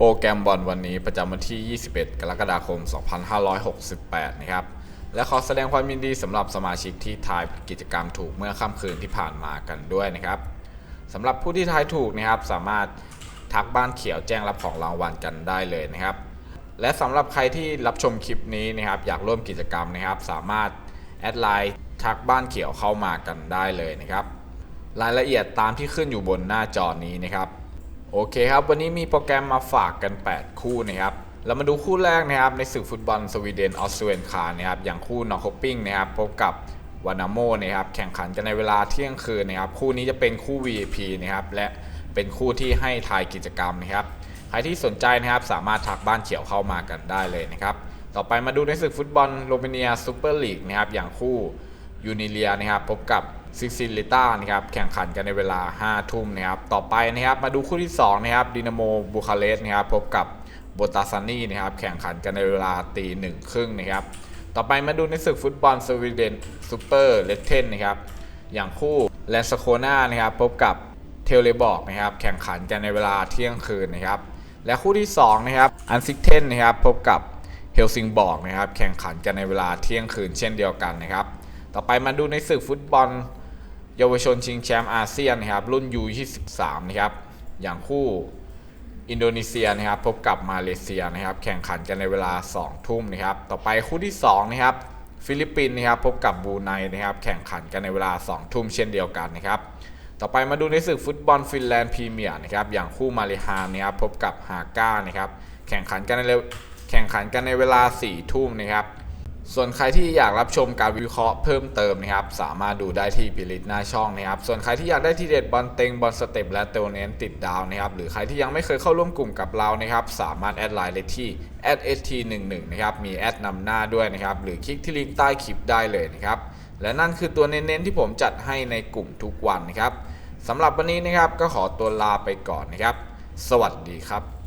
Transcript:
โปรแกรมบอลวันนี้ประจำวันที่ 21 กรกฎาคม 2568 นะครับ และขอแสดงความยินดีสำหรับสมาชิกที่ทายกิจกรรมถูกเมื่อค่ำคืนที่ผ่านมากันด้วยนะครับสำหรับผู้ที่ทายถูกนะครับสามารถทักบ้านเขียวแจ้งรับของรางวัลกันได้เลยนะครับ และสำหรับใครที่รับชมคลิปนี้นะครับอยากร่วมกิจกรรมนะครับ สามารถแอดไลน์ทักบ้านเขียวเข้ามากันได้เลยนะครับ รายละเอียดตามที่ขึ้นอยู่บนหน้าจอนี้นะครับ โอเคครับ วันนี้มีโปรแกรมมาฝากกัน 8 คู่นะครับ เรามาดูคู่แรกนะครับในศึกฟุตบอลสวีเดนออสเตรเลียนคานะครับอย่างคู่นอร์คปิ้งนะครับพบกับวานาโมนะครับแข่งขันกันในเวลาเที่ยงคืนนะครับคู่นี้จะเป็นคู่ VIP นะครับและเป็นคู่ที่ให้ทายกิจกรรมนะครับใครที่สนใจนะครับสามารถทักบ้านเขียวเข้ามากันได้เลยนะครับต่อไปมาดูในศึกฟุตบอลโรมาเนียซูเปอร์ลีกนะครับอย่างคู่ยูนิเลียนะครับพบกับ ซิซิลิต้านะครับแข่งขันกันในเวลา 5 ทุ่มนะครับต่อไปนะครับมาดูคู่ที่ 2 นะครับดินาโมบูคาเรสต์นะครับพบกับโบตาซานีนะครับแข่งขันกันในเวลาตีหนึ่งครึ่งนะครับต่อไปมาดูในศึกฟุตบอลสวีเดนซูเปอร์เลตเทนนะครับอย่างคู่แลนสโคนานะครับพบกับเทเลบอกนะครับแข่งขันกันในเวลาเที่ยงคืนนะครับและคู่ที่2นะครับอันซิกเทนนะครับพบกับเฮลซิงบอร์กนะครับแข่งขันกันในเวลาเที่ยงคืนเช่นเดียวกันนะครับต่อไปมาดูในศึกฟุตบอล เยาวชนชิงแชมป์อาเซียนนะครับรุ่น U23 นะครับอย่างคู่อินโดนีเซียนะครับพบกับมาเลเซียนะครับแข่งขันกันในเวลา 2 ทุ่มนะครับต่อไปคู่ที่2นะครับฟิลิปปินส์นะครับพบกับบรูไนนะครับแข่งขันกันในเวลา 2 ทุ่มเช่นเดียวกันนะครับต่อไปมาดูในศึกฟุตบอลฟินแลนด์พรีเมียร์นะครับอย่างคู่มาเลฮานนะครับพบกับฮาก้านะครับแข่งขันกันในเร็วแข่งขันกันในเวลา4ทุ่มนะครับ ส่วนใครที่อยากรับชมการวิเคราะห์เพิ่มเติมนะครับ สามารถดูได้ที่พิลิตหน้าช่องนะครับ ส่วนใครที่อยากได้ทีเด็ดบอลเต็งบอลสเต็ปและเตวเน้นติดดาวนะครับ หรือใครที่ยังไม่เคยเข้าร่วมกลุ่มกับเรานะครับ สามารถแอดไลน์เลขที่ @st11 นะครับ มีแอดนำหน้าด้วยนะครับ หรือคลิกที่ลิงก์ใต้คลิปได้เลยนะครับ และนั่นคือตัวเน้นๆที่ผมจัดให้ในกลุ่มทุกวันนะครับสำหรับวันนี้นะครับก็ขอตัวลาไปก่อนนะครับ สวัสดีครับ